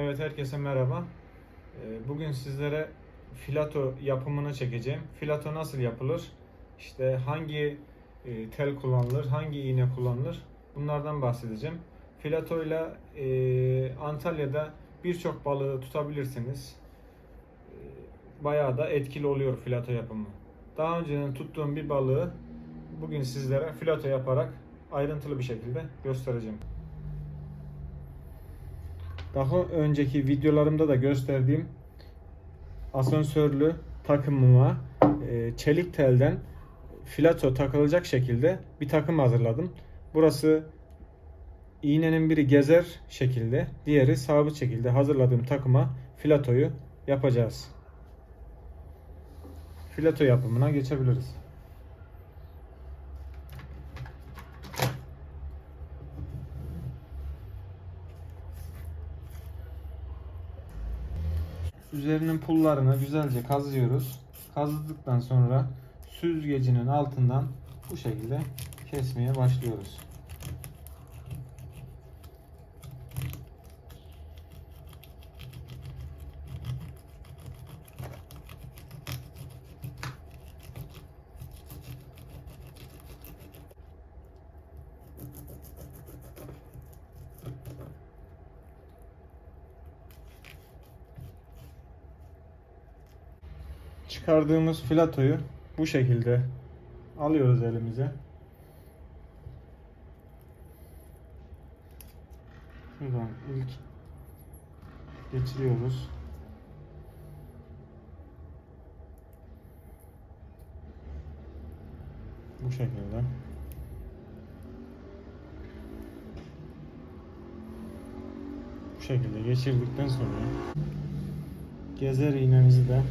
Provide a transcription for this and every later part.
Evet herkese merhaba. Ee, Bugün sizlere filato yapımını çekeceğim. Filato nasıl yapılır? İşte hangi e, tel kullanılır, hangi iğne kullanılır? Bunlardan bahsedeceğim. Filato ile e, Antalya'da birçok balığı tutabilirsiniz. E, Bayağı da etkili oluyor filato yapımı. Daha önceden tuttuğum bir balığı bugün sizlere filato yaparak ayrıntılı bir şekilde göstereceğim. Daha önceki videolarımda da gösterdiğim asansörlü takımıma e, çelik telden filato takılacak şekilde bir takım hazırladım. Burası iğnenin biri gezer şekilde, diğeri sabit şekilde hazırladığım takıma filatoyu yapacağız. Filato yapımına geçebiliriz. Üzerinin pullarını güzelce kazıyoruz. Kazıdıktan sonra süzgecinin altından bu şekilde kesmeye başlıyoruz. Çıkardığımız filatoyu bu şekilde alıyoruz elimize. Şuradan ilk geçiriyoruz. Bu şekilde. Bu şekilde geçirdikten sonra gezer iğnemizi de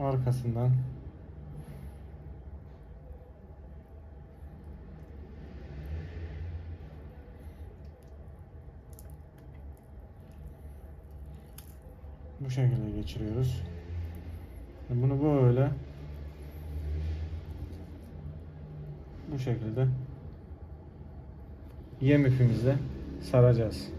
arkasından bu şekilde geçiriyoruz. Bunu böyle bu şekilde yem ipimizle saracağız.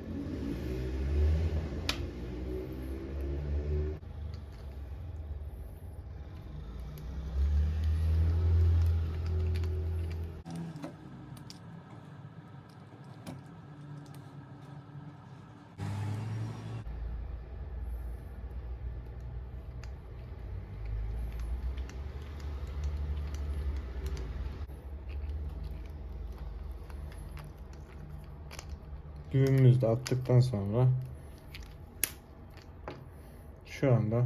Düğümümüzü de attıktan sonra şu anda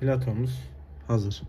filatomuz hazır.